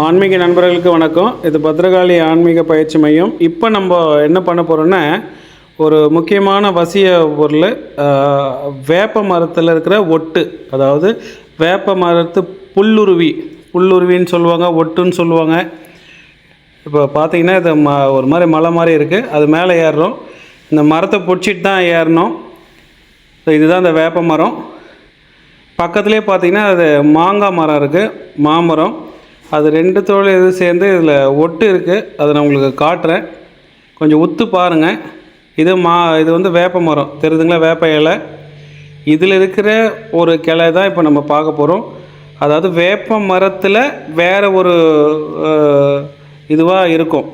ஆன்மீக நண்பர்களுக்கு வணக்கம். இது பத்ரகாளி ஆன்மீக பயிற்சி மையம். இப்போ நம்ம என்ன பண்ண போகிறோன்னா ஒரு முக்கியமான வசிய பொருள் வேப்ப மரத்தில் இருக்கிற ஒட்டு. அதாவது வேப்ப மரத்து புல்லுருவி. புல்லுருவின்னு சொல்லுவாங்க ஒட்டுன்னு சொல்லுவாங்க. இப்போ பார்த்தீங்கன்னா இது ம ஒரு மாதிரி மலை மாதிரி இருக்குது அது மேலே ஏறுறோம். இந்த மரத்தை பிடிச்சிட்டு தான் ஏறணும். இதுதான் இந்த வேப்ப மரம். பக்கத்துலேயே பார்த்தீங்கன்னா அது மாங்காய் மரம் இருக்குது மாமரம். அது ரெண்டு தோல் இது சேர்ந்து இதில் ஒட்டு இருக்குது அதை நான் உங்களுக்கு காட்டுறேன். கொஞ்சம் உத்து பாருங்கள் இது மா இது வந்து வேப்ப மரம். தெரியுதுங்களா? வேப்ப இலை. இதில் இருக்கிற ஒரு கிளை தான் இப்போ நம்ம பார்க்க போகிறோம் அதாவது வேப்ப மரத்தில் வேறு ஒரு இதுவாக இருக்கும்.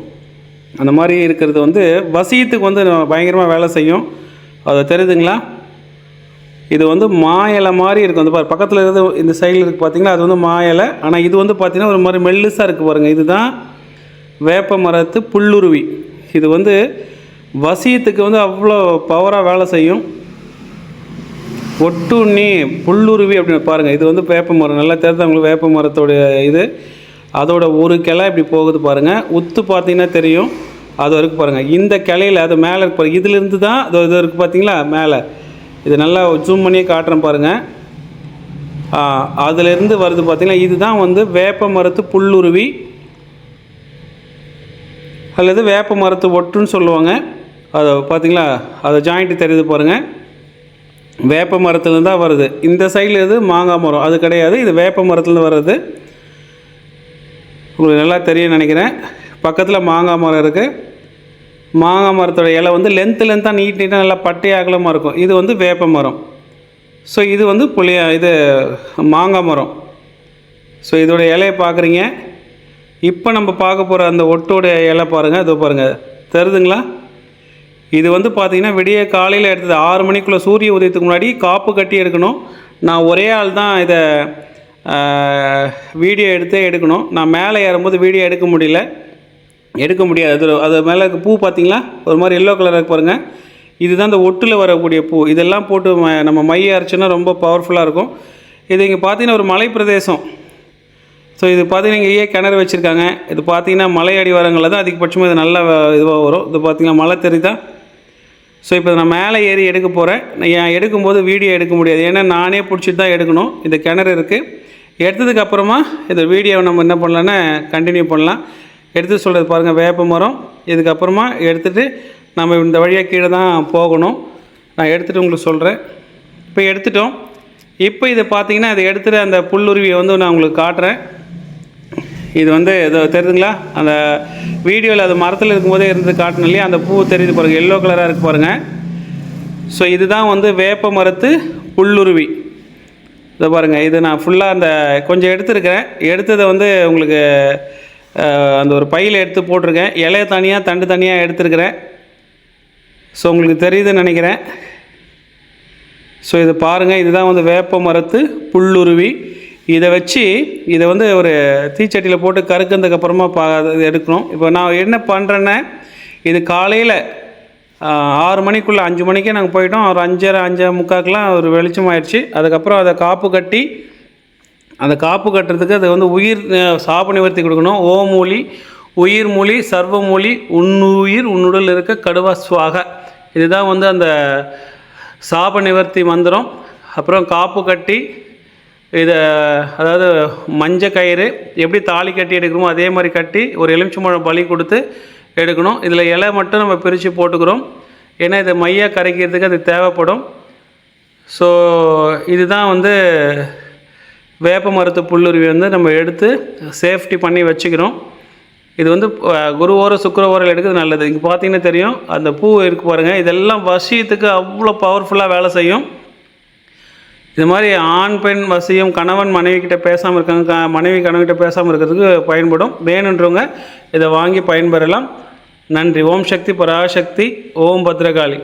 அந்த மாதிரி இருக்கிறது வந்து வசியத்துக்கு வந்து பயங்கரமாக வேலை செய்யும். அது தெரியுதுங்களா? இது வந்து மா இலை மாதிரி இருக்கும் அந்த பாரு பக்கத்தில் இருக்கிறது இந்த சைடில் இருக்குது பார்த்தீங்கன்னா அது வந்து மா இலை ஆனால் இது வந்து பார்த்தீங்கன்னா ஒரு மாதிரி மெல்லுசாக இருக்குது பாருங்கள் இதுதான் வேப்ப மரத்து புல்லுருவி. இது வந்து வசியத்துக்கு வந்து அவ்வளோ பவராக வேலை செய்யும். ஒட்டுண்ணி புல்லுருவி அப்படின்னு பாருங்கள் இது வந்து வேப்ப மரம். நல்லா தெரிஞ்சவங்களுக்கு வேப்ப மரத்தோடைய இது? அதோட ஒரு கிளை இப்படி போகுது பாருங்கள் உத்து பார்த்தீங்கன்னா தெரியும். அது வரைக்கும் பாருங்கள் இந்த கிளையில் அது மேலே இருக்கு பாருங்கள் இதுலேருந்து தான் அது இது இருக்குது பார்த்தீங்களா மேலே. இது நல்லா ஜூம் பண்ணி காட்டுறேன் பாருங்கள் அதுலேருந்து வருது பார்த்திங்கன்னா இதுதான் வந்து வேப்ப மரத்து புல்லுருவி அல்லது வேப்ப மரத்து ஒட்டுன்னு சொல்லுவாங்க. அதை பார்த்தீங்களா? அதை ஜாயிண்ட்டு தெரியுது பாருங்கள் வேப்ப மரத்துலேருந்து தான் வருது. இந்த சைடில் இது மாங்காய் மரம். அது கிடையாது. இது வேப்ப மரத்துலேருந்து வர்றது. உங்களுக்கு நல்லா தெரியும் நினைக்கிறேன். பக்கத்தில் மாங்காய் மரம் இருக்குது மாங்காய் மரத்தோட இலை வந்து லென்த்து லென்த்தாக நீட் நீட்டாக நல்லா பட்டை அகலமாக இருக்கும். இது வந்து வேப்ப மரம். ஸோ இது வந்து புளிய இது மாங்காய் மரம். ஸோ இதோட இலையை பார்க்குறீங்க. இப்போ நம்ம பார்க்க போகிற அந்த ஒட்டோடைய இலை பாருங்கள் இதோ பாருங்கள் தருதுங்களா? இது வந்து பார்த்திங்கன்னா விடிய காலையில் எடுத்தது ஆறு மணிக்குள்ளே சூரிய உதயத்துக்கு முன்னாடி காப்பு கட்டி எடுக்கணும். நான் ஒரே ஆள் தான் இதை வீடியோ எடுத்தே எடுக்கணும். நான் மேலே ஏறும்போது வீடியோ எடுக்க முடியல. எடுக்க முடியாது. அது மேலே பூ பார்த்தீங்களா ஒரு மாதிரி எல்லோ கலராக பாருங்கள் இதுதான் இந்த ஒட்டில் வரக்கூடிய பூ. இதெல்லாம் போட்டு ம- நம்ம மைய அரைச்சோன்னா ரொம்ப பவர்ஃபுல்லாக இருக்கும். இது இங்கே பார்த்தீங்கன்னா ஒரு மலை பிரதேசம் ஸோ இது பார்த்தீங்கன்னா இங்கேயே கிணறு வச்சுருக்காங்க. இது பார்த்தீங்கன்னா மலை அடிவாரங்களில் தான் அதிகபட்சமாக இது நல்ல இதுவாக வரும். இது பார்த்தீங்கன்னா மலை தான் ஸோ இப்போ நான் மேலே ஏறி எடுக்க போகிறேன் நான் எடுக்கும்போது வீடியோ எடுக்க முடியாது. ஏன்னா நானே பிடிச்சிட்டு தான் எடுக்கணும். இந்த கிணறு இருக்குது எடுத்ததுக்கப்புறமா இந்த வீடியோவை நம்ம என்ன பண்ணலான்னா கண்டினியூ பண்ணலாம். எடுத்து சொல்கிறது பாருங்கள் வேப்ப மரம். இதுக்கப்புறமா எடுத்துகிட்டு நம்ம இந்த வழியாக கீழே தான் போகணும். நான் எடுத்துகிட்டு உங்களுக்கு சொல்கிறேன் இப்போ எடுத்துட்டோம். இப்போ இதை பார்த்தீங்கன்னா இதை எடுத்துகிற அந்த புல்லுருவியை வந்து நான் உங்களுக்கு காட்டுறேன். இது வந்து இது தெரியுதுங்களா? அந்த வீடியோவில் அது மரத்தில் இருக்கும்போதே இருந்து காட்டணும் இல்லையா? அந்த பூ தெரியுது பாருங்கள் எல்லோ கலராக இருக்குது பாருங்கள் ஸோ இதுதான் வந்து வேப்ப மரத்து புல்லுருவி இதை பாருங்கள் இது நான் ஃபுல்லாக அந்த கொஞ்சம் எடுத்துருக்கிறேன். எடுத்ததை வந்து உங்களுக்கு அந்த ஒரு பையில் எடுத்து போட்டிருக்கேன். இலைய தனியாக தண்டு தனியாக எடுத்துருக்கிறேன். ஸோ உங்களுக்கு தெரியுதுன்னு நினைக்கிறேன். ஸோ இது பாருங்கள் இதுதான் வந்து வேப்ப மரத்து புல்லுருவி. இதை வச்சு இதை வந்து ஒரு தீச்சட்டியில் போட்டு கருக்குனதுக்கப்புறமா பா எடுக்கணும். இப்போ நான் என்ன பண்ணுறேன்னா இது காலையில் ஆறு மணிக்குள்ளே அஞ்சு மணிக்கே நாங்கள் போயிட்டோம். ஒரு அஞ்சரை அஞ்சரை முக்காக்கெலாம் ஒரு வெளிச்சம் ஆயிடுச்சு அதுக்கப்புறம் அதை காப்பு கட்டி அந்த காப்பு கட்டுறதுக்கு அது வந்து உயிர் சாப நிவர்த்தி கொடுக்கணும். ஓமூலி உயிர் மூலி சர்வமூலி உன்னுயிர் உன்னுடல் இருக்க கடுவா சுவாக. இதுதான் வந்து அந்த சாப நிவர்த்தி மந்திரம். அப்புறம் காப்பு கட்டி இதை அதாவது மஞ்ச கயிறு எப்படி தாலி கட்டி எடுக்கிறோமோ அதே மாதிரி கட்டி ஒரு எலுமிச்சம்பழம் பலி கொடுத்து எடுக்கணும். இதில் இலை மட்டும் நம்ம பிரித்து போட்டுக்கிறோம். ஏன்னா இதை மையாக கரைக்கிறதுக்கு அது தேவைப்படும். ஸோ இதுதான் வந்து வேப்ப மரத்து புல்லுருவி வந்து நம்ம எடுத்து சேஃப்டி பண்ணி வச்சுக்கிறோம். இது வந்து அஹ், சுக்கர ஓரம் எடுக்கிறது நல்லது. இங்கே பார்த்தீங்கன்னா தெரியும் அந்த பூ இருக்கு பாருங்கள் இதெல்லாம் வசியத்துக்கு அவ்வளோ பவர்ஃபுல்லாக வேலை செய்யும். இது மாதிரி ஆண் பெண் வசியம் கணவன் மனைவி கிட்ட பேசாமல் இருக்காங்க. க- மனைவி கணவன்கிட்ட பேசாமல் இருக்கிறதுக்கு பயன்படும். வேணுன்றவங்க இதை வாங்கி பயன்பெறலாம். நன்றி. ஓம் சக்தி பராசக்தி. ஓம் பத்ரகாளி.